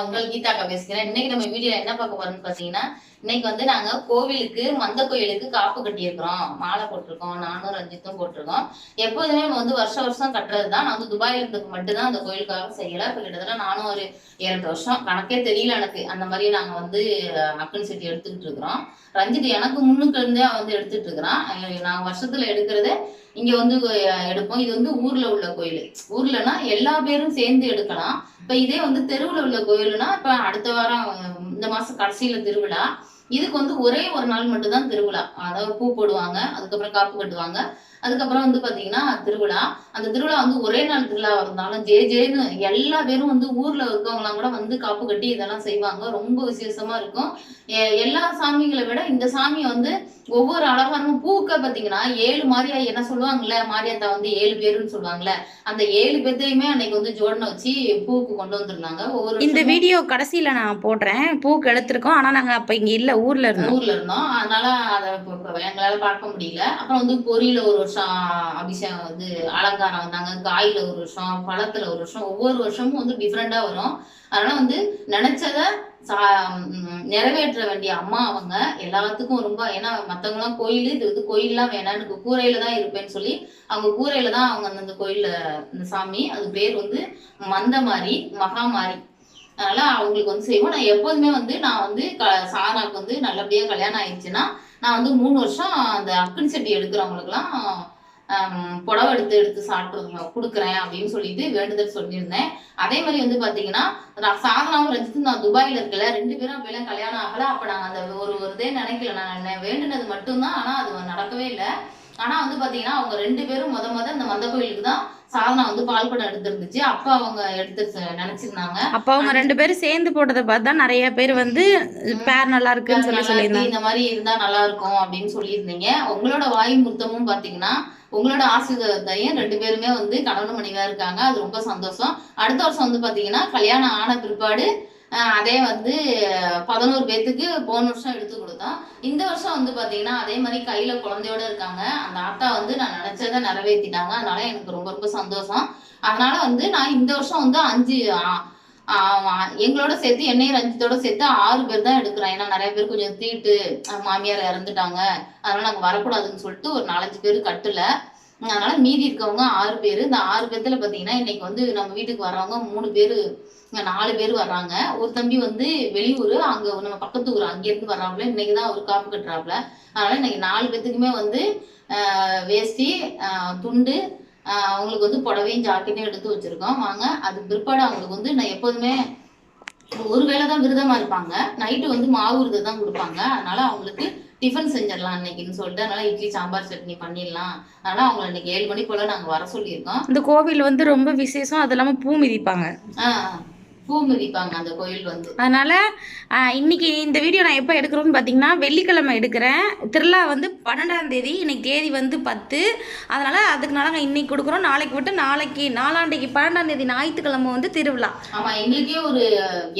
நான் உங்கள் கீதாக்கா பேசுகிறேன். இன்னைக்கு நம்ம வீடியோ என்ன பார்க்க போறோம்னு பாத்தீங்கன்னா இன்னைக்கு வந்து நாங்க கோவிலுக்கு மந்த கோயிலுக்கு காப்பு கட்டியிருக்கிறோம். மாலை போட்டிருக்கோம் நானும் ரஞ்சித்தும் போட்டிருக்கோம். எப்போதுமே நம்ம வந்து வருஷம் வருஷம் கட்டுறது தான் நான் வந்து துபாயில இருந்ததுக்கு மட்டும்தான் அந்த கோயிலுக்காக செய்யல. இப்ப கிட்டத்தட்ட நானும் ஒரு இரண்டு வருஷம். கணக்கே தெரியல எனக்கு. அந்த மாதிரி நாங்க வந்து மக்கள் செட்டி எடுத்துக்கிட்டு இருக்கிறோம். ரஞ்சித் எனக்கு முன்னுக்கு இருந்தே அவன் வந்து எடுத்துட்டு இருக்கிறான். நாங்க வருஷத்துல எடுக்கிறதே இங்க வந்து எடுப்போம். இது வந்து ஊர்ல உள்ள கோயில். ஊர்லனா எல்லா பேரும் சேர்ந்து எடுக்கலாம். இப்ப இதே வந்து தெருவுல உள்ள கோயில்னா இப்ப அடுத்த வாரம் இந்த மாசம் கடைசியில திருவிழா. இதுக்கு வந்து ஒரே ஒரு நாள் மட்டும்தான் திருவிழா. அதாவது பூ போடுவாங்க அதுக்கப்புறம் காப்பு கட்டுவாங்க. அதுக்கப்புறம் வந்து பாத்தீங்கன்னா திருவிழா. அந்த திருவிழா வந்து ஒரே நாள் திருவிழா இருந்தாலும் ஜே ஜேன்னு எல்லா பேரும் வந்து ஊர்ல இருக்கவங்களாம் கூட வந்து காப்பு கட்டி இதெல்லாம் செய்வாங்க. ரொம்ப விசேஷமா இருக்கும். எ- எல்லா சாமிகளை விட இந்த சாமி வந்து ஒவ்வொரு அழகான பூக்க பாத்தீங்கன்னா ஏழு மாரியா என்ன சொல்லுவாங்கல்ல? மாரியாத்தா வந்து ஏழு பேருன்னு சொல்லுவாங்கல்ல. அந்த ஏழு பேர்த்தையுமே அன்னைக்கு வந்து ஜோடனை வச்சு பூக்கு கொண்டு வந்திருந்தாங்க. ஒவ்வொரு இந்த வீடியோ கடைசியில் நான் போடுறேன். பூக்கு எடுத்திருக்கோம். ஆனால் நாங்கள் அப்போ இங்கே இல்லை ஊரில் இருந்தோம். ஊர்ல இருந்தோம். அதனால அதை எங்களால பார்க்க முடியல. அப்புறம் வந்து பொரியில ஒரு வருஷம் அபிஷேகம் வந்து அலங்காரம் வந்தாங்க. காயில ஒரு வருஷம் பழத்துல ஒரு வருஷம் ஒவ்வொரு வருஷமும் வந்து டிஃப்ரெண்டா வரும். அதனால வந்து நினைச்சத நிறைவேற்ற வேண்டிய அம்மா அவங்க. எல்லாத்துக்கும் ரொம்ப ஏன்னா மத்தவங்களாம் கோயில் இது வந்து கோயில்லாம் வேணாம். கூரையில தான் இருப்பேன்னு சொல்லி அவங்க கூரையில தான் அவங்க அந்த கோயில்ல இந்த சாமி அது பேர் வந்து மந்தமாரி மகாமாரி. அதனால அவங்களுக்கு வந்து செய்வோம். நான் எப்போதுமே வந்து நான் வந்து க சாராக்கு வந்து நல்லபடியா கல்யாணம் ஆயிடுச்சுன்னா நான் வந்து மூணு வருஷம் அந்த அக்கன் செட்டி எடுக்கிறவங்களுக்குலாம் புடவை எடுத்து எடுத்து சாப்பிட்டு கொடுக்குறேன் அப்படின்னு சொல்லிட்டு வேண்டுதல் சொல்லியிருந்தேன். அதே மாதிரி வந்து பாத்தீங்கன்னா நான் சாதனாவும் ரஞ்சித்தும் நான் துபாயில இருக்கல. ரெண்டு பேரும் அப்பெல்லாம் கல்யாணம் ஆகல. அப்ப நாங்க அந்த ஒரு ஒரு இதே நினைக்கல. நான் வேண்டுனது மட்டும்தான். ஆனா அது நடக்கவே இல்லை. ஆனா வந்து பாத்தீங்கன்னா அவங்க ரெண்டு பேரும் முத முத இந்த மந்த கோயிலுக்கு தான் சாதனா வந்து பால் குடம் எடுத்திருந்துச்சு. அப்ப அவங்க எடுத்து நினைச்சிருந்தாங்க. அப்போ அவங்க ரெண்டு பேரும் சேர்ந்து போட்டதை பார்த்து நிறைய பேர் வந்து பேர் நல்லா இருக்குன்னு சொல்லி சொல்லியிருந்தாங்க. இந்த மாதிரி இருந்தா நல்லா இருக்கும் அப்படின்னு சொல்லியிருந்தீங்க. உங்களோட வாய் முத்தமும் பாத்தீங்கன்னா உங்களோட ஆசீர்வாதத்தையும் ரெண்டு பேருமே வந்து கணவன் மனைவியா இருக்காங்க. அது ரொம்ப சந்தோஷம். அடுத்த வருஷம் வந்து பாத்தீங்கன்னா கல்யாணம் ஆன பிற்பாடு அதே வந்து பதினோரு பேர்த்துக்கு போன வருஷம் எடுத்து கொடுத்தோம். இந்த வருஷம் வந்து பார்த்தீங்கன்னா அதே மாதிரி கையில் குழந்தையோட இருக்காங்க. அந்த ஆத்தா வந்து நான் நினைச்சதை நிறைவேற்றிட்டாங்க அதனால எனக்கு ரொம்ப ரொம்ப சந்தோஷம். அதனால வந்து நான் இந்த வருஷம் வந்து அஞ்சு எங்களோட சேர்த்து என்னையும் ரஞ்சித்தோட சேர்த்து ஆறு பேர் தான் எடுக்கிறோம். ஏன்னா நிறைய பேர் கொஞ்சம் தீட்டு மாமியார் இறந்துட்டாங்க. அதனால நாங்கள் வரக்கூடாதுன்னு சொல்லிட்டு ஒரு நாலஞ்சு பேர் கட்டல. அதனால மீதி இருக்கவங்க ஆறு பேர். இந்த ஆறு பேர்த்துல பார்த்தீங்கன்னா இன்னைக்கு வந்து நம்ம வீட்டுக்கு வரவங்க மூணு பேர் நாலு பேர் வர்றாங்க. ஒரு தம்பி வந்து வெளியூர் அங்க நம்ம பக்கத்து ஊர் அங்க இருந்து வர்றாப்புல. இன்னைக்கு தான் அவர் காப்பு கட்டுறாப்புல. அதனால இன்னைக்கு நாலு பேத்துக்குமே வந்து வேஷ்டி துண்டு அவங்களுக்கு வந்து புடவையும் ஜாக்கெட்டையும் எடுத்து வச்சிருக்கோம். வாங்க அதுக்கு பிற்பாடு அவங்களுக்கு வந்து நான் எப்போதுமே ஒரு வேளை தான் விரதமா இருப்பாங்க. நைட்டு வந்து மாவு விரதம் தான் கொடுப்பாங்க. அதனால அவங்களுக்கு டிஃபன் செஞ்சிடலாம் இன்னைக்குன்னு சொல்லிட்டு அதனால இட்லி சாம்பார் சட்னி பண்ணிடலாம். அதனால அவங்களை இன்னைக்கு ஏழு மணி போல நாங்க வர சொல்லியிருக்கோம். இந்த கோவில் வந்து ரொம்ப விசேஷம். அது இல்லாமல் பூ மிதிப்பாங்க. ஆஹ் பூ மிதிப்பாங்க அந்த கோயில் வந்து. அதனால் இன்னைக்கு இந்த வீடியோ நான் எப்போ எடுக்கிறோன்னு பார்த்தீங்கன்னா வெள்ளிக்கிழமை எடுக்கிறேன். திருவிழா வந்து பன்னெண்டாம் தேதி இன்னைக்கு தேதி வந்து பத்து. அதனால் அதுக்கு நாங்கள் இன்னைக்கு கொடுக்குறோம். நாளைக்கு விட்டு நாளைக்கு நாளாண்டைக்கு பன்னெண்டாம் தேதி ஞாயிற்றுக்கிழமை வந்து திருவிழா. ஆமா எங்களுக்கே ஒரு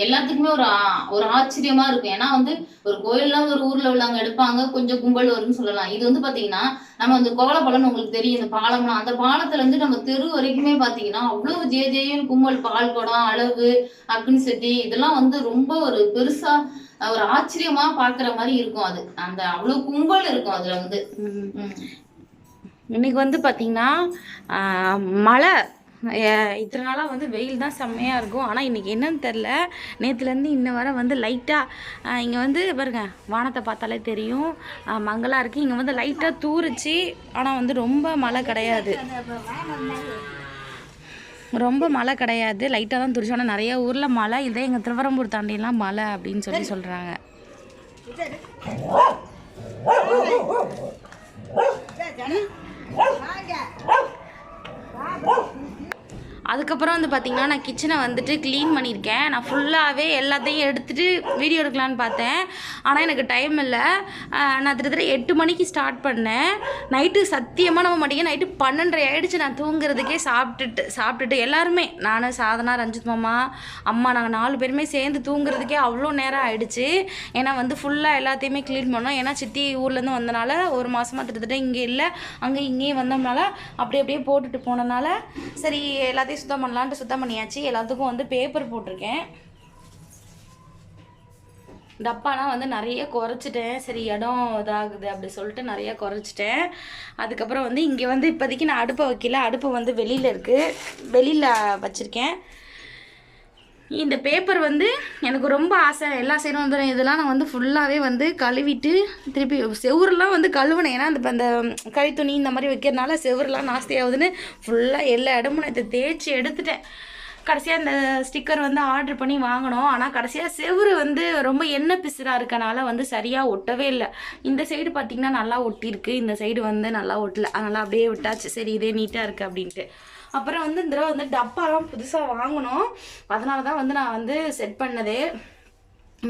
எல்லாத்துக்குமே ஒரு ஒரு ஆச்சரியமா இருக்கும். ஏன்னா வந்து ஒரு கோயில்ல ஒரு ஊர்ல உள்ளவங்க எடுப்பாங்க. கொஞ்சம் கும்பல் வரும்னு சொல்லலாம். இது வந்து பாத்தீங்கன்னா நம்ம அந்த கோலப்பழம் உங்களுக்கு தெரியும் இந்த பாலம்லாம். அந்த பாலத்துல இருந்து நம்ம தெரு வரைக்குமே பாத்தீங்கன்னா அவ்வளவு ஜே ஜேயும் கும்பல் பால் குடம் அளவு அக்னி செட்டி இதெல்லாம் வந்து ரொம்ப ஒரு பெருசா ஒரு ஆச்சரியமா பாக்குற மாதிரி இருக்கும் அது. அந்த அவ்வளவு கும்பல் இருக்கும் அதுல வந்து. இன்னைக்கு வந்து பார்த்தீங்கன்னா ஆஹ், மழை. இத்தனை நாளாக வந்து வெயில் தான் செம்மையாக இருக்கும். ஆனால் இன்றைக்கி என்னன்னு தெரில நேற்றுலேருந்து இன்ன வரை வந்து லைட்டாக இங்கே வந்து பாருங்கள் வானத்தை பார்த்தாலே தெரியும். மங்களாக இருக்குது இங்கே வந்து லைட்டாக தூறுச்சு. ஆனால் வந்து ரொம்ப மழை கிடையாது. ரொம்ப மழை கிடையாது. லைட்டாக தான் துரிச்சு ஆனால் நிறைய ஊரில் மழை. இதே எங்கள் திருவரம்பூர் தாண்டிலாம் மழை அப்படின்னு சொல்லி சொல்கிறாங்க Oh! அதுக்கப்புறம் வந்து பார்த்திங்கன்னா நான் கிச்சனை வந்துட்டு க்ளீன் பண்ணியிருக்கேன். நான் ஃபுல்லாகவே எல்லாத்தையும் எடுத்துகிட்டு வீடியோ எடுக்கலான்னு பார்த்தேன். ஆனால் எனக்கு டைம் இல்லை. நான் திட்டத்தட்ட எட்டு மணிக்கு ஸ்டார்ட் பண்ணேன். நைட்டு சத்தியமாக நம்ம மாட்டேங்க நைட்டு பன்னெண்டரை ஆகிடுச்சு நான் தூங்குறதுக்கே சாப்பிட்டுட்டு சாப்பிட்டுட்டு எல்லாருமே நான் சாதனா ரஞ்சித் மாமா அம்மா நாங்கள் நாலு பேருமே சேர்ந்து தூங்குறதுக்கே அவ்வளோ நேரம் ஆகிடுச்சு ஏன்னா வந்து ஃபுல்லாக எல்லாத்தையுமே க்ளீன் பண்ணோம். ஏன்னா சித்தி ஊர்லேருந்து வந்தனால ஒரு மாதமாக திட்டத்தட்ட இங்கே இல்லை. அங்கே இங்கேயும் வந்தோம்னால அப்படி அப்படியே போட்டுட்டு போனனால சரி எல்லாத்தையும் சுத்தம் பண்ணலான்ட்டு சுத்தம் பண்ணியாச்சு. எல்லாத்துக்கும் வந்து பேப்பர் போட்டிருக்கேன். டப்பாலாம் வந்து நிறைய குறைச்சிட்டேன். சரி இடம் இதாகுது அப்படி சொல்லிட்டு நிறையா குறைச்சிட்டேன். அதுக்கப்புறம் வந்து இங்கே வந்து இப்போதைக்கு நான் அடுப்பை வைக்கல. அடுப்பு வந்து வெளியில் இருக்குது வெளியில் வச்சுருக்கேன். இந்த பேப்பர் வந்து எனக்கு ரொம்ப ஆசை. எல்லா சைடும் வந்து இதெல்லாம் நான் வந்து ஃபுல்லாகவே வந்து கழுவிட்டு திருப்பி செவுரெலாம் வந்து கழுவினேன் ஏன்னா அந்த அந்த கறி துணி இந்த மாதிரி வைக்கிறதுனால செவுரெலாம் நாஸ்தி ஆகுதுன்னு ஃபுல்லாக எல்லா இடமும் நான் இதை தேய்ச்சி எடுத்துட்டேன். கடைசியாக இந்த ஸ்டிக்கர் வந்து ஆர்டர் பண்ணி வாங்கினோம். ஆனால் கடைசியாக செவுரு வந்து ரொம்ப எண்ணெய் பிசுறாக இருக்கனால வந்து சரியாக ஒட்டவே இல்லை. இந்த சைடு பார்த்திங்கன்னா நல்லா ஒட்டியிருக்கு. இந்த சைடு வந்து நல்லா ஒட்டலை. அதனால் அப்படியே விட்டாச்சு. சரி இதே நீட்டாக இருக்குது அப்படின்ட்டு. அப்புறம் வந்து இந்த தடவை வந்து டப்பாலாம் புதுசாக வாங்கினோம் அதனால தான் வந்து நான் வந்து செட் பண்ணதே.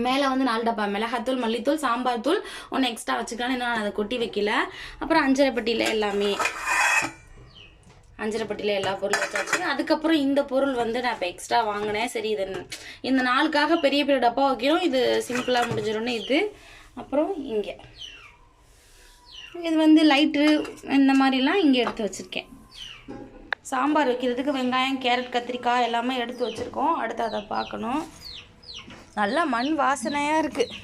மேலே வந்து நாலு டப்பா மிளகாத்தூள் மல்லித்தூள் சாம்பார் தூள் ஒன்று எக்ஸ்ட்ரா வச்சுக்கலாம் இன்னும் நான் அதை கொட்டி வைக்கல. அப்புறம் அஞ்சரைப்பட்டியில் எல்லாமே. அஞ்சரைப்பட்டியில் எல்லா பொருளும் வச்சாச்சு. அதுக்கப்புறம் இந்த பொருள் வந்து நான் இப்போ எக்ஸ்ட்ரா வாங்கினேன். சரி இது இந்த நாளுக்காக பெரிய பெரிய டப்பா வைக்கிறோம். இது சிம்பிளாக முடிஞ்சிடும்னு இது. அப்புறம் இங்கே. இது வந்து லைட்டு இந்த மாதிரிலாம் இங்கே எடுத்து வச்சுருக்கேன். சாம்பார் வைக்கிறதுக்கு வெங்காயம் கேரட் கத்திரிக்காய் எல்லாமே எடுத்து வச்சுருக்கோம். அடுத்து அதை பார்க்கணும். நல்லா மண் வாசனையாக இருக்குது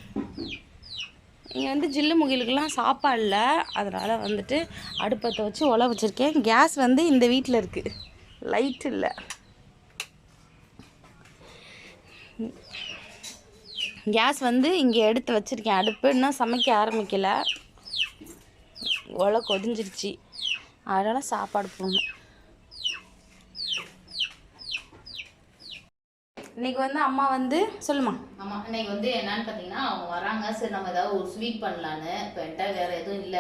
இங்கே வந்து ஜில்லு முகிலுக்கெல்லாம் சாப்பாடு இல்லை. அதனால் வந்துட்டு அடுப்பத்தை வச்சு உல வச்சுருக்கேன். கேஸ் வந்து இந்த வீட்டில் இருக்குது லைட் இல்லை. கேஸ் வந்து இங்கே எடுத்து வச்சுருக்கேன். அடுப்பு இன்னும் சமைக்க ஆரம்பிக்கலை. ஒலை கொதிஞ்சிருச்சு. அதனால் சாப்பாடு போடணும். இன்னைக்கு வந்து அம்மா வந்து சொல்லுமா ஆமா இன்னைக்கு வந்து என்னன்னு பாத்தீங்கன்னா அவங்க வராங்க. சரி நம்ம ஏதாவது ஒரு ஸ்வீட் பண்ணலான்னு. இப்போ என்கிட்ட வேற எதுவும் இல்ல.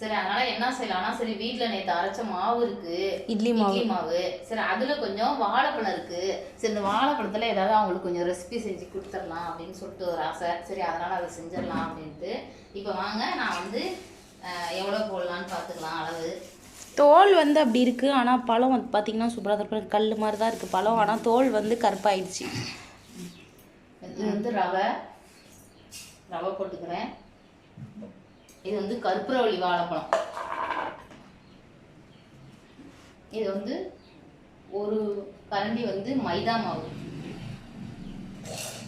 சரி அதனால என்ன செய்யலாம்னா சரி வீட்ல நேத்து அரைச்ச மாவு இருக்கு. இட்லி மாவு. இட்லி மாவு. சரி அதுல கொஞ்சம் வாழைப்பழம் இருக்கு. சரி இந்த வாழைப்பழத்துல ஏதாவது அவங்களுக்கு கொஞ்சம் ரெசிபி செஞ்சு கொடுத்துடலாம் அப்படின்னு சொல்லிட்டு ஒரு ஆசை. சரி அதனால அதை செஞ்சிடலாம் அப்படின்ட்டு. இப்போ வாங்க நான் வந்து அஹ், எவ்வளவு போடலான்னு பார்த்துக்கலாம் அளவு. தோல் வந்து அப்படி இருக்குது ஆனால் பழம் வந்து பார்த்தீங்கன்னா சூப்பராக தான் கல் மாதிரி தான் இருக்குது பழம். ஆனால் தோல் வந்து கருப்பாயிடுச்சு. இது வந்து ரவை. ரவை போட்டுக்கிறேன். இது வந்து கற்பூரவள்ளி வாழைப்பழம். இது வந்து ஒரு கரண்டி வந்து மைதா மாவு.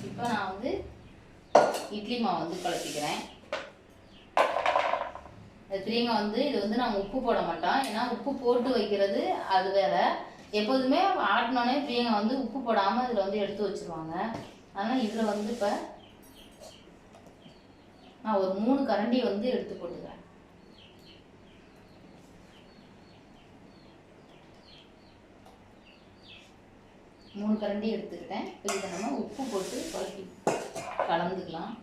இப்போ நான் வந்து இட்லி மாவு வந்து கலப்பிக்கிறேன் பிரியங்கா வந்து இது வந்து நான் உப்பு போட மாட்டோம் ஏன்னா உப்பு போட்டு வைக்கிறது அது வேற. எப்போதுமே ஆட்டினோடனே பிரியங்கா வந்து உப்பு போடாமல் இதில் வந்து எடுத்து வச்சுருவாங்க. ஆனால் இதில் வந்து இப்போ நான் ஒரு மூணு கரண்டி வந்து எடுத்து போட்டுக்கிறேன். மூணு கரண்டி எடுத்துக்கிட்டேன். இப்போ இதை நம்ம உப்பு போட்டு குழப்பி கலந்துக்கலாம்.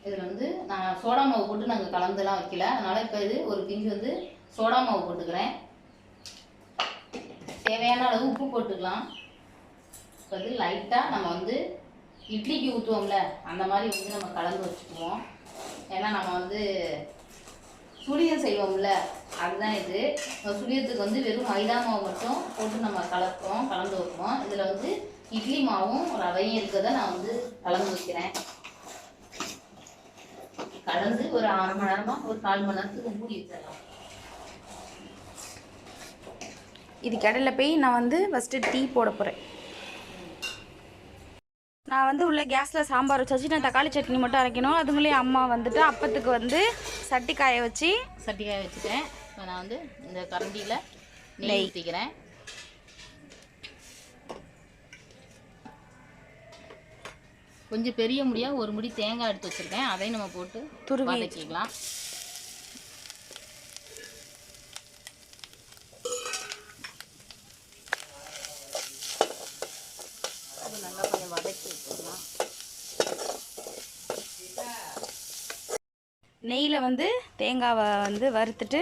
இதில் வந்து நான் சோடா மாவு போட்டு நாங்கள் கலந்துலாம் வைக்கல. அதனால் இப்போ இது ஒரு பிஞ்சு வந்து சோடா மாவு போட்டுக்கிறேன். தேவையான அளவு உப்பு போட்டுக்கலாம். இப்போ வந்து லைட்டாக நம்ம வந்து இட்லிக்கு ஊற்றுவோம்ல அந்த மாதிரி வந்து நம்ம கலந்து வச்சுக்குவோம். ஏன்னா நம்ம வந்து சுழியம் செய்வோம்ல. அதுதான் இது. சுழியத்துக்கு வந்து வெறும் மைதா மாவு மட்டும் போட்டு நம்ம கலப்போம் கலந்து வைப்போம். இதில் வந்து இட்லி மாவும் ரவையும் இருக்கிறத நான் வந்து கலந்து வைக்கிறேன். கலந்து ஒரு அரை மணி நேரமா ஒரு கால் மணி நேரத்துக்கு மூடி வச்சிடலாம். இது கடையில் போய் நான் வந்து ஃபஸ்ட்டு டீ போட போகிறேன் நான் வந்து உள்ள கேஸில் சாம்பார் வச்சாச்சு நான் தக்காளி சட்னி மட்டும் அரைக்கணும். அதுங்களே அம்மா வந்துட்டு அப்பத்துக்கு வந்து சட்டி காய வச்சு சட்டிக்காய வச்சுட்டேன். இப்போ நான் வந்து இந்த கரண்டியில் நெய். ஊற்றிக்கிறேன் கொஞ்சம் பெரிய முடியா ஒரு முடி தேங்காய் எடுத்து வச்சிருக்கேன். அதையும் நம்ம போட்டு வதக்கிக்கலாம். அது நெய்யில் வந்து தேங்காவை வந்து வறுத்துட்டு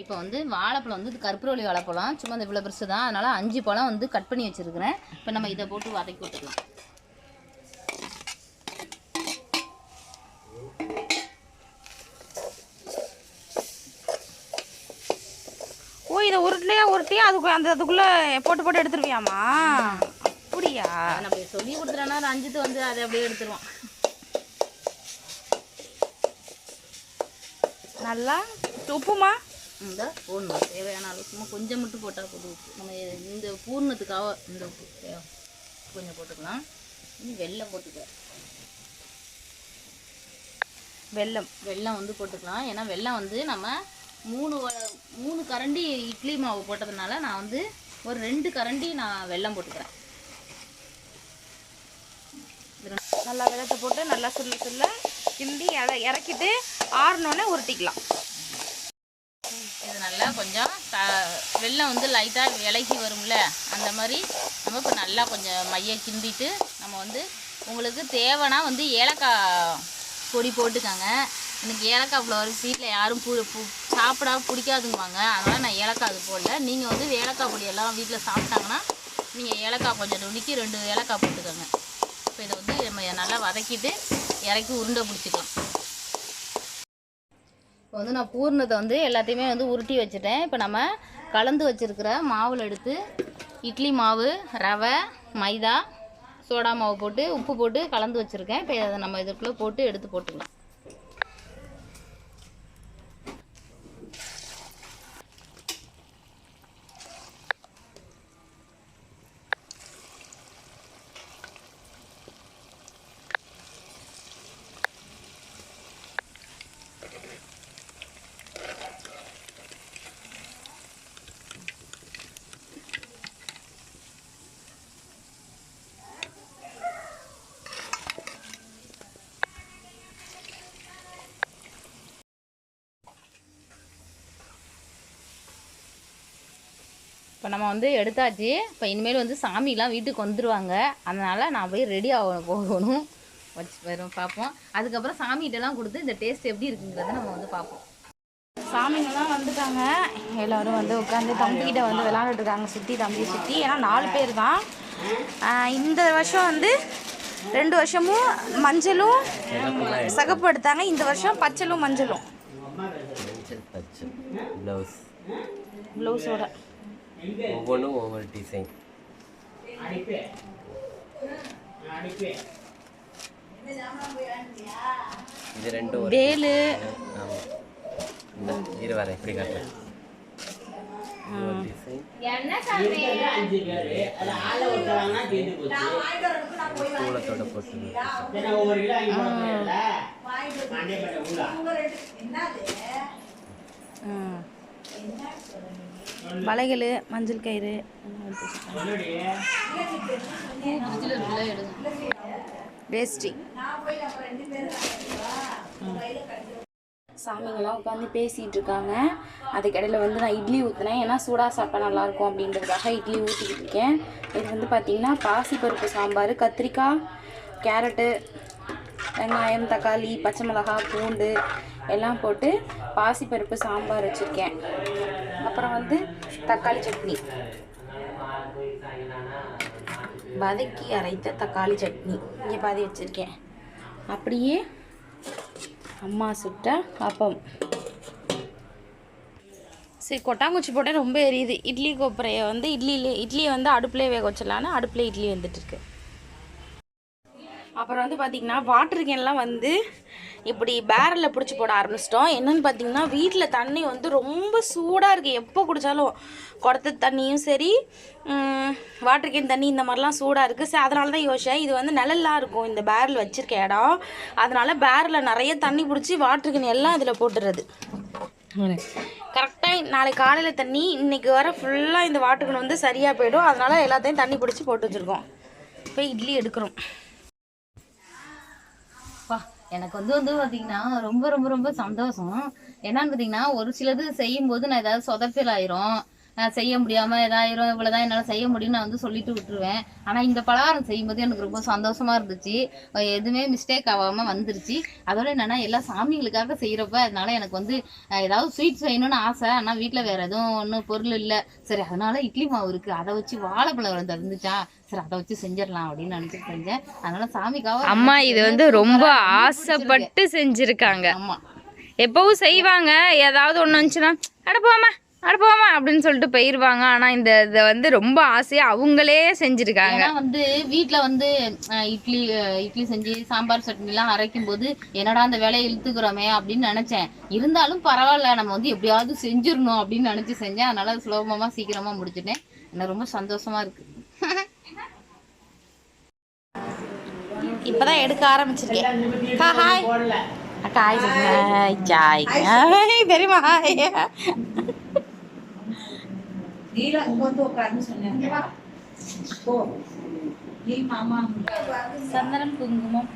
இப்போ வந்து வாழைப்பழம் வந்து கற்பூரவள்ளி வாழைப்பழம். சும்மா இந்த இவ்வளோ பெருசு தான். அதனால் அஞ்சு பழம் வந்து கட் பண்ணி வச்சுருக்கிறேன். இப்போ நம்ம இதை போட்டு வதக்கி விட்டுக்கலாம். ஓ இதை உருட்லையா உருட்டியா அதுக்கு அந்த அதுக்குள்ளே போட்டு போட்டு எடுத்துருவியாமா அப்படியா? அப்படி சொல்லி கொடுத்துட்டேன்னா ரஞ்சித் வந்து அதை அப்படியே எடுத்துருவான் நல்லா? உப்புமா? இந்த போடணும் தேவையான அளவு சும்மா கொஞ்சம் மட்டும் போட்டால் போதும் உப்பு. நம்ம இந்த பூர்ணத்துக்காக இந்த உப்பு கொஞ்சம் போட்டுக்கலாம். இனி வெல்லம் போட்டுக்கலாம். வெல்லம். வெல்லம் வந்து போட்டுக்கலாம். ஏன்னா வெல்லம் வந்து நம்ம மூணு மூணு கரண்டி இட்லி மாவு போட்டதுனால நான் வந்து ஒரு ரெண்டு கரண்டி நான் வெல்லம் போட்டுக்கிறேன். நல்லா வெள்ளத்தை போட்டு நல்லா சுள்ள சுள்ள கிண்டி அதை இறக்கிட்டு ஆறினோடனே உருட்டிக்கலாம். இது நல்லா கொஞ்சம் த வெள்ளம் வந்து லைட்டாக விலகி வரும்ல அந்த மாதிரி நம்ம இப்போ நல்லா கொஞ்சம் மைய கிண்டிட்டு நம்ம வந்து உங்களுக்கு தேவைன்னா வந்து ஏலக்காய் பொடி போட்டுக்கோங்க. எனக்கு ஏலக்காய் ஃப்ளவர் வீட்டில் யாரும் பூ பூ சாப்பிடா பிடிக்காதுங்குவாங்க. அதனால் நான் ஏலக்காய் அது போடல. நீங்கள் வந்து ஏலக்காய் பொடியெல்லாம் வீட்டில் சாப்பிட்டாங்கன்னா நீங்கள் ஏலக்காய் கொஞ்சம் நுணுக்கி ரெண்டு ஏலக்காய் போட்டுக்கோங்க. இப்போ இதை வந்து நம்ம நல்லா வதக்கிட்டு இறக்கி உருண்டை பிடிச்சிக்கலாம். இப்போ வந்து நான் பூர்ணத்தை வந்து எல்லாத்தையுமே வந்து உருட்டி வச்சுட்டேன். இப்போ நம்ம கலந்து வச்சுருக்கிற மாவில் எடுத்து இட்லி மாவு ரவை மைதா சோடா மாவு போட்டு உப்பு போட்டு கலந்து வச்சுருக்கேன். இப்போ அதை நம்ம இதுக்குள்ளே போட்டு எடுத்து போட்டுக்கலாம். இப்போ நம்ம வந்து எடுத்தாச்சு. இப்போ இனிமேல் வந்து சாமிலாம் வீட்டுக்கு வந்துடுவாங்க அதனால் நான் போய் ரெடி ஆகணும் போகணும். வச்சு வரும் பார்ப்போம். அதுக்கப்புறம் சாமிகிட்டலாம் கொடுத்து இந்த டேஸ்ட் எப்படி இருக்குங்கிறத நம்ம வந்து பார்ப்போம். சாமிங்கெல்லாம் வந்துட்டாங்க. எல்லாரும் வந்து உட்காந்து தம்பிக்கிட்ட வந்து விளாண்டுட்டு இருக்காங்க. சுற்றி தம்பி சுற்றி ஏன்னா நாலு பேர் தான். இந்த வருஷம் வந்து ரெண்டு வருஷமும் மஞ்சளும் சகப்பு எடுத்தாங்க. இந்த வருஷம் பச்சலும் மஞ்சளும். ப்ளவுஸ் ப்ளவுஸோட ஒவ்வொன்றும் ஒவ்வொரு டிசைன் இது ரெண்டும் வேலு. ஆமாம் இரு வரேன் இப்படி காட்டுறேன். சூளத்தோட போட்டு ம். வளைகள் மஞ்சள் கயிறு. வேஷ்டி. சாமிங்கெல்லாம் உட்காந்து பேசிகிட்டு இருக்காங்க அதுக்கடையில் வந்து நான் இட்லி ஊற்றினேன் ஏன்னா சூடாக சாப்பிட்டா நல்லாயிருக்கும் அப்படின்றதுக்காக இட்லி ஊற்றிக்கிட்டு இருக்கேன். இது வந்து பார்த்திங்கன்னா பாசிப்பருப்பு சாம்பார் கத்திரிக்காய் கேரட்டு வெங்காயம் தக்காளி பச்சை மிளகாய் பூண்டு எல்லாம் போட்டு பாசிப்பருப்பு சாம்பார் வச்சுருக்கேன். அப்புறம் வந்து தக்காளி சட்னி. வதக்கி அரைத்த தக்காளி சட்னி. இங்கே பாதி வச்சுருக்கேன். அப்படியே அம்மா சுட்ட அப்பம். சரி கொட்டாங்குச்சி போட்டால் ரொம்ப எரியுது. இட்லி கொப்பரையை வந்து இட்லியிலே இட்லியை வந்து அடுப்புலேயே வேக வச்சிடலான்னு அடுப்புலேயே இட்லி வந்துட்டுருக்கு அப்புறம் வந்து பார்த்திங்கன்னா வாட்டர் கேன்லாம் வந்து இப்படி பேரலில் பிடிச்சி போட ஆரம்பிச்சிட்டோம். என்னென்னு பார்த்தீங்கன்னா வீட்டில் தண்ணி வந்து ரொம்ப சூடாக இருக்குது எப்போ குடித்தாலும் குடத்து தண்ணியும் சரி வாட்டர் கேன் தண்ணி இந்த மாதிரிலாம் சூடாக இருக்குது சரி அதனால தான் யோசிச்சேன். இது வந்து நிழலாக இருக்கும் இந்த பேரல் வச்சுருக்க இடம். அதனால் பேரலில் நிறைய தண்ணி பிடிச்சி வாட்டர் கேன் எல்லாம் இதில் போட்டுறது. கரெக்டாக நாளைக்கு காலையில் தண்ணி இன்றைக்கி வர ஃபுல்லாக இந்த வாட்டர் கேன் வந்து சரியாக போயிடும். அதனால் எல்லாத்தையும் தண்ணி பிடிச்சி போட்டு வச்சுருக்கோம். போய் இட்லி எடுக்கிறோம். எனக்கு வந்து வந்து பார்த்தீங்கன்னா ரொம்ப ரொம்ப ரொம்ப சந்தோஷம். என்னன்னு பார்த்தீங்கன்னா ஒரு சிலது செய்யும்போது நான் ஏதாவது சொதப்பில் ஆயிரும். செய்ய முடியாமல் ஏதாயிரும் இவ்வளோதான் என்னால் செய்ய முடியும்னு நான் வந்து சொல்லிட்டு விட்டுருவேன். ஆனால் இந்த பலகாரம் செய்யும்போது எனக்கு ரொம்ப சந்தோஷமா இருந்துச்சு. எதுவுமே மிஸ்டேக் ஆகாமல் வந்துருச்சு. அதோட என்னன்னா எல்லா சாமிகளுக்காக செய்கிறப்ப அதனால எனக்கு வந்து ஏதாவது ஸ்வீட் செய்யணும்னு ஆசை. ஆனால் வீட்டில் வேற எதுவும் ஒன்றும் பொருள் இல்லை. சரி அதனால இட்லி மாவு இருக்குது அதை வச்சு வாழைப்பழம் வந்து இருந்துச்சா சரி அதை வச்சு செஞ்சிடலாம் அப்படின்னு நினச்சிட்டு செஞ்சேன். அதனால சாமிக்காக அம்மா இது வந்து ரொம்ப. ஆசைப்பட்டு செஞ்சிருக்காங்க. ஆமா. எப்பவும் செய்வாங்க. ஏதாவது ஒன்று வந்துச்சுன்னா அட போம்மா. அட போமா அப்படின்னு சொல்லிட்டு போயிடுவாங்க ஆனால் இந்த இதை வந்து ரொம்ப ஆசையாக அவங்களே செஞ்சுருக்காங்க. ஏன்னா வந்து வீட்ல வந்து இட்லி இட்லி செஞ்சு சாம்பார் சட்னி எல்லாம் அரைக்கும் போது என்னடா அந்த வேலையை இழுத்துக்கிறோமே அப்படின்னு நினைச்சேன். இருந்தாலும் பரவாயில்ல நம்ம வந்து எப்படியாவது செஞ்சிடணும் அப்படின்னு நினைச்சு செஞ்சேன். அதனால அது சுலபமா சீக்கிரமா முடிச்சிட்டேன் எனக்கு ரொம்ப சந்தோஷமா இருக்கு. இப்பதான் எடுக்க ஆரம்பிச்சிருக்கேன். ஹாய் தெரியுமா நீலா இங்க வந்து உட்காருன்னு சொன்னேன். போ. நீ மாமா. சந்தனம் குங்குமம்.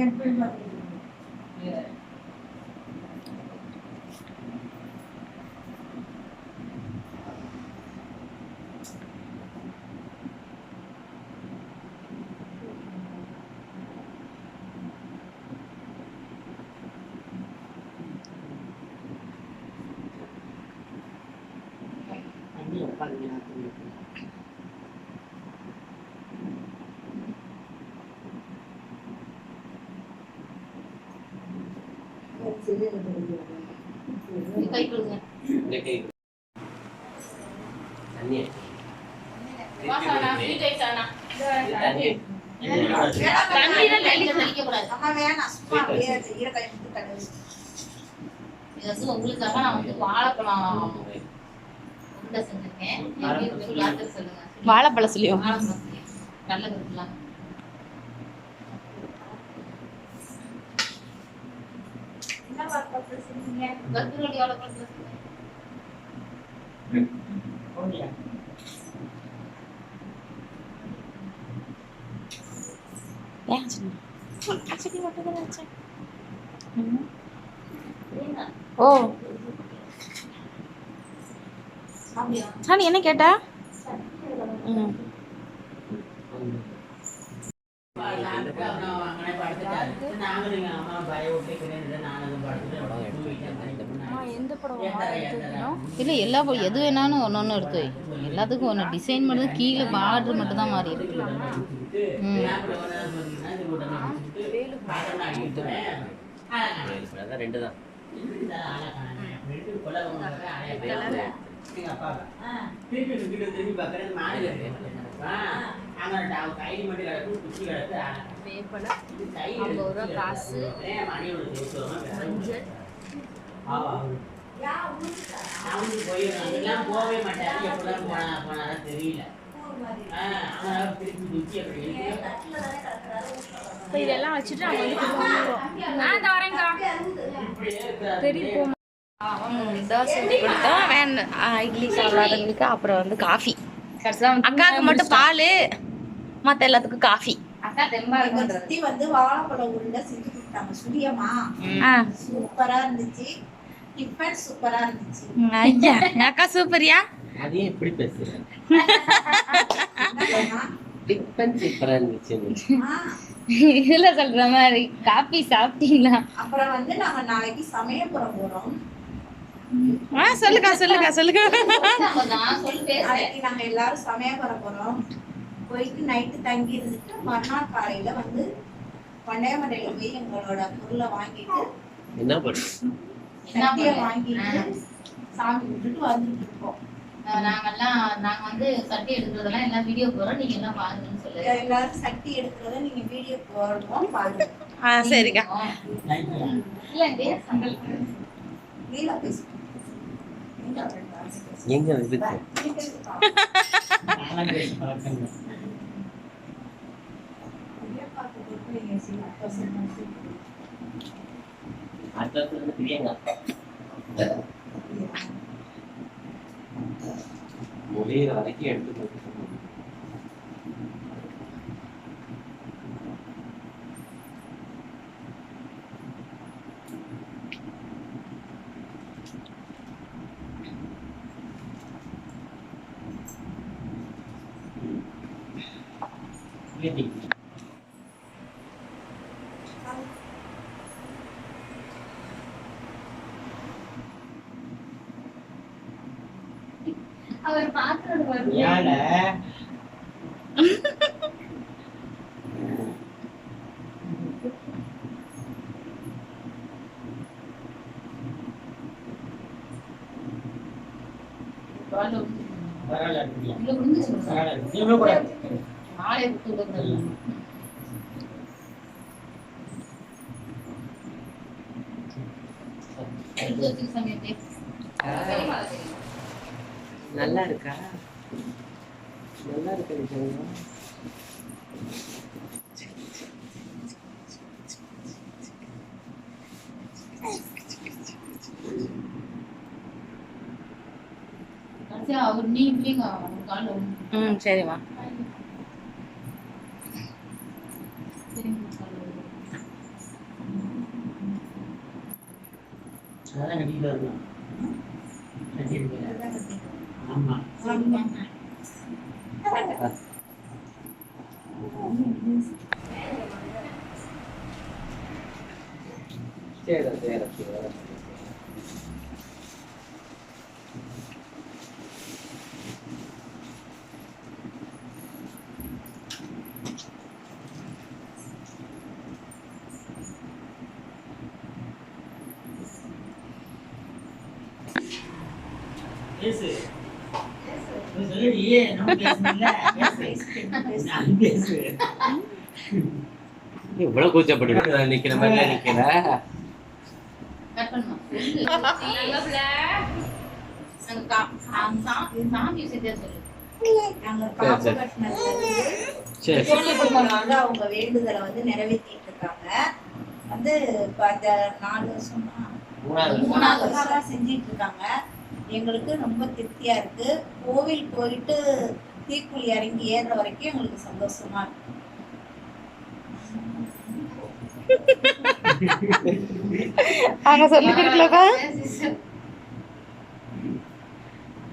ஏன் போய் பாருங்க. கை கொடுங்க தண்ணி வாசனா, sweet ice ஆனா. தண்ணி தண்ணிலாம் கையில தெளிக்க கூடாது. அம்மா வேணாம் சும்மா அப்படியே ஈரக்காய் எடுத்து கழுவு. இது வந்து உங்களுக்காக நான் வந்து வாழைப்பழம் உருண்டை செஞ்சிருக்கேன். சொல்லுங்க. வாழைப்பழம் சொல்லியும் வாழைப்பழம் செய்ய. வாழைப்பழம் செஞ்சீங்க? கருப்புரொட்டி வாழைப்பழத்துல செஞ்சேன். ஏன் ஓ சாப்பிடியா? சாணி என்ன கேட்டா எந்த படம் இல்ல எல்லா பொ- எது வேணாலும் ஒன்று ஒன்று எடுத்து வை. எல்லாத்துக்கும் ஒன்று டிசைன் மட்டும் கீழே பார்டர் மட்டும் தான் மாறி இருக்கு. ம். ரெண்டு தான் வேப்பலை ஐம்பது ரூபா காசு. மஞ்சள் இப்போ இதெல்லாம் வச்சுட்டு அவங்க வந்து கொடுப்பாங்க ஆ இந்த வரேங்க்கா தெரியும் தோசை கொடுத்தோம் வேணும் ஆ, இட்லி சாப்பிடாதவங்களுக்கு அப்புறம் வந்து காஃபி. அக்காவுக்கு மட்டும் பால். மற்ற எல்லாத்துக்கும் காஃபி. வந்து வாழைப்பழம் உருண்டை செஞ்சு கொடுத்தாங்க. ஆ. சூப்பரா இருந்துச்சு. டிஃபன் சூப்பரா இருந்துச்சு. ஐயா அக்கா சூப்பரியா அதையே எப்படி பேசுறேன்? டிஃபன் சூப்பரா இருந்துச்சு ஆ, இதுல சொல்ற மாதிரி காபி சாப்பிட்டீங்களா? அப்புறம் வந்து நாங்க நாளைக்கு சமயபுரம் போறோம். ஆ சொல்லுக்கா சொல்லுக்கா சொல்லுங்க நான் சொல்லி பேசுறேன் நாளைக்கு நாங்க எல்லாரும் சமயபுரம் போறோம். போயிட்டு நைட்டு தங்கி இருந்துட்டு மறுநாள் காலையில வந்து பண்டையமண்டையில போய் எங்களோட பொருளை வாங்கிட்டு என்ன பண்ணுறது என்ன சட்டியை? வாங்கிட்டு சாமி விட்டுட்டு வந்துட்டு இருக்கோம். நாங்கெல்லாம் நாங்க வந்து சட்டி எடுக்கிறதெல்லாம் எல்லாம் வீடியோ போறோம் நீங்க எல்லாம் பாருங்கன்னு சொல்லு எல்லாரும் சட்டி எடுக்கிறத நீங்க வீடியோ போடுவோம் பாருங்க. ஆ சரிக்கா. இல்லைங்க சங்கல் நீலா பேசுங்க நீலா பேசுங்க. எங்க இருக்கு நீ பேசுப்பா. அப்படியே பார்த்து கொடுத்து நீங்க செய்யுங்க. அப்பா சொன்னாங்க. அடுத்தது பிரியங்கா மொழியை வரைக்கும் எடுத்து ஞான பரவாயில்ல பரவாயில்ல. இவங்க கூட. ம் சரிம்மா சரிங்க கால்ல விழுந்து. அதான் கட்டிட்டு வரணும் கட்டிட்டு ஆமா சரி சரி சரி பேசு நீ சொல்லுடி நம்ம பேசணும்ல பேசு நான் இவ்வளவு கூச்சப்பட்டு நிக்கிற மாதிரி நிக்கிற. அவங்க வேண்டுதலை வந்து நிறைவேற்றிட்டு இருக்காங்க வந்து இப்ப அந்த நாலு வருஷமா மூணாவது மூணாவது வருஷமா செஞ்சிட்டு இருக்காங்க எங்களுக்கு ரொம்ப திருப்தியா இருக்கு. கோவில் போயிட்டு தீக்குழி இறங்கி ஏறுற வரைக்கும் எங்களுக்கு சந்தோஷமா இருக்கு. அங்க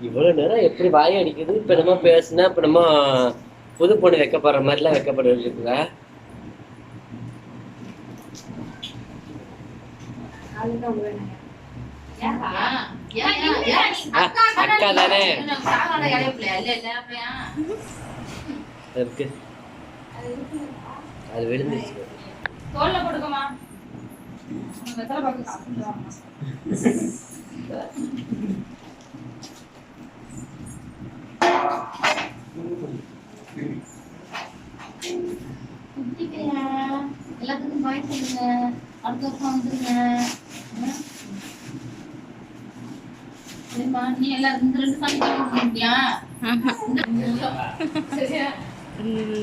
இவ்வளவு நேரம் எப்படி வாய் அடிக்குது? இப்ப நம்ம பேசுனா இப்ப நம்ம புது பொண்ணு வைக்கப்படுற மாதிரிலாம் வைக்கப்படுறது இருக்குதா ஏன்க்கா? அக்கா தானே? இருக்கு. அது தோல்ல பையா, எல்லாத்துக்கும் பாய் சொல்லுங்க அடுத்த வருஷம் வந்துருங்க ம்? சரிம்மா நீ எல்லாம் இந்த ரெண்டு சாமி கும்பிட்டியா சரியா ம்,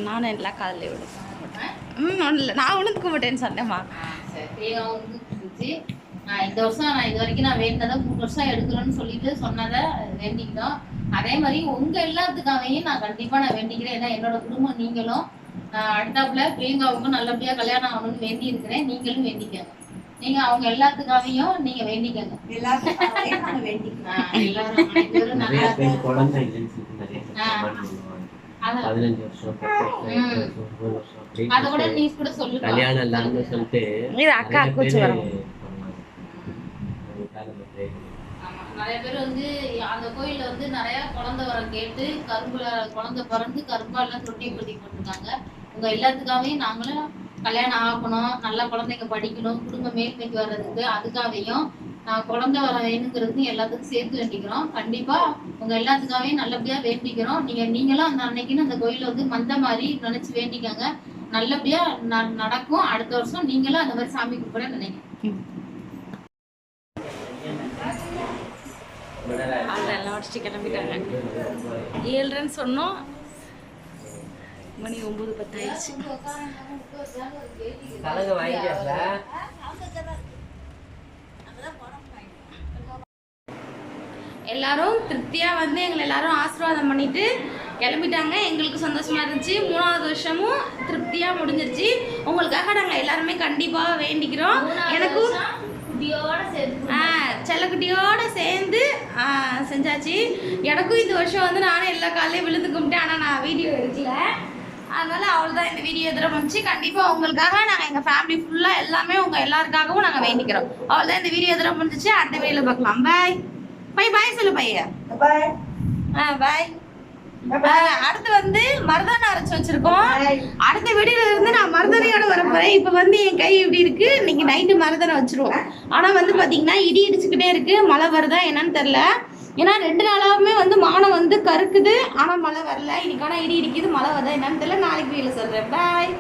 நானும் எல்லாம் காலையில் விடுவேன்? ம் ஒன்றும் இல்லை நான் உனக்கு மாட்டேன்னு சொன்னேம்மா. நான் இந்த வருஷம் நான் இது வரைக்கும் நான் வேண்டினதை மூணு வருஷம் எடுக்கணும்னு சொல்லிட்டு சொன்னதை வேண்டிக்கிட்டோம். அதே மாதிரி உங்க எல்லாத்துக்காகவும் நான் கண்டிப்பா நான் வேண்டிக்கிறேன். ஏன்னா என்னோட குடும்பம் நீங்களும். அடுத்தாப்புல பிரியங்காவுக்கும் நல்லபடியா கல்யாணம் ஆகணும்னு வேண்டி இருக்கிறேன் நீங்களும் வேண்டிக்கங்க. நீங்க அவங்க எல்லாத்துக்காகவும் நீங்க வேண்டிக்கங்க. எல்லாத்துக்கும் நாங்க எல்லாரும் நிறைய பேர் குழந்தை இல்லைன்னு நிறைய பதினஞ்சு வருஷம் ஒன்பது வருஷம் அத கூட நீ கூட சொல்லுங்க கல்யாணம் இல்லாம சொல்லிட்டு இது அக்கா நிறைய கூச்சு பேரு வரும். நிறைய வந்து அந்த கோயில்ல வந்து நிறைய குழந்தை கேட்டு கரும்புல குழந்தை பிறந்து கரும்பால தொட்டி பத்தி போட்டிருக்காங்க. உங்க எல்லாத்துக்காகவும் நாங்களும் கல்யாணம் ஆகணும் நல்லா குழந்தைங்க படிக்கணும் குடும்ப மேல்மைக்கு வர்றதுக்கு அதுக்காகவும் நான் குழந்தை வர வேணுங்கிறது எல்லாத்துக்கும் சேர்த்து வேண்டிக்கிறோம். கண்டிப்பா உங்க எல்லாத்துக்காகவும் நல்லபடியா வேண்டிக்கிறோம். நீங்க நீங்களும் அந்த அன்னைக்குன்னு அந்த கோயில வந்து மந்த மாதிரி நினைச்சு வேண்டிக்கங்க. நல்லபடியா ந- நடக்கும். அடுத்த வருஷம் நீங்களும் அந்த மாதிரி சாமி கும்பிட நினைக்கிறேன். அதில் எல்லாம் கிளம்பிட்டாங்க. ஏழ்ரைன்னு சொன்னோம். மணி ஒம்பது கலங்க வாங்கிட்டியாப்ல? எல்லாரும் திருப்தியாக வந்து எங்களை எல்லாரும் ஆசீர்வாதம் பண்ணிட்டு கிளம்பிட்டாங்க. எங்களுக்கு சந்தோஷமா இருந்துச்சு. மூணாவது வருஷமும் திருப்தியாக முடிஞ்சிருச்சு. உங்களுக்காக நாங்கள் எல்லாருமே கண்டிப்பாக வேண்டிக்கிறோம். எனக்கும் ஆ செல்லக்குட்டியோட சேர்ந்து ஆ, செஞ்சாச்சு. எனக்கும் இந்த வருஷம் வந்து நானும் எல்லா காலையும் விழுந்து கும்பிட்டேன். ஆனால் நான் வீடியோ எடுக்கல. அதனால அவ்வளோதான் இந்த வீடியோ எதிர முடிச்சு கண்டிப்பாக உங்களுக்காக நாங்கள் எங்கள் ஃபேமிலி ஃபுல்லாக எல்லாமே உங்கள் எல்லாருக்காகவும் நாங்கள் வேண்டிக்கிறோம். அவ்வளோதான் இந்த வீடியோ எதிர முடிஞ்சிச்சு. அடுத்த வீடியோவில் பார்க்கலாம். பாய் பை பாய் சொல்லு பையன் பாய் ஆ பாய் அடுத்து வந்து மருதாணி அரைச்சு வச்சிருக்கோம். அடுத்த வீடியோல இருந்து நான் மருதாணியோட வர போறேன். இப்போ வந்து என் கை இப்படி இருக்கு. இன்னைக்கு நைட்டு மருதாணி வச்சிருவோம். ஆனா வந்து பாத்தீங்கன்னா இடி இடிச்சுக்கிட்டே இருக்கு. மழை வருதா என்னன்னு தெரியல. ஏன்னா ரெண்டு நாளாகவுமே வந்து மானம் வந்து கருக்குது. ஆனால் மழை வரல. இன்னைக்கான இடி இடிக்குது. மழை வருதா என்னன்னு தெரியல. நாளைக்கு வீட்டில் சொல்கிறேன் பாய்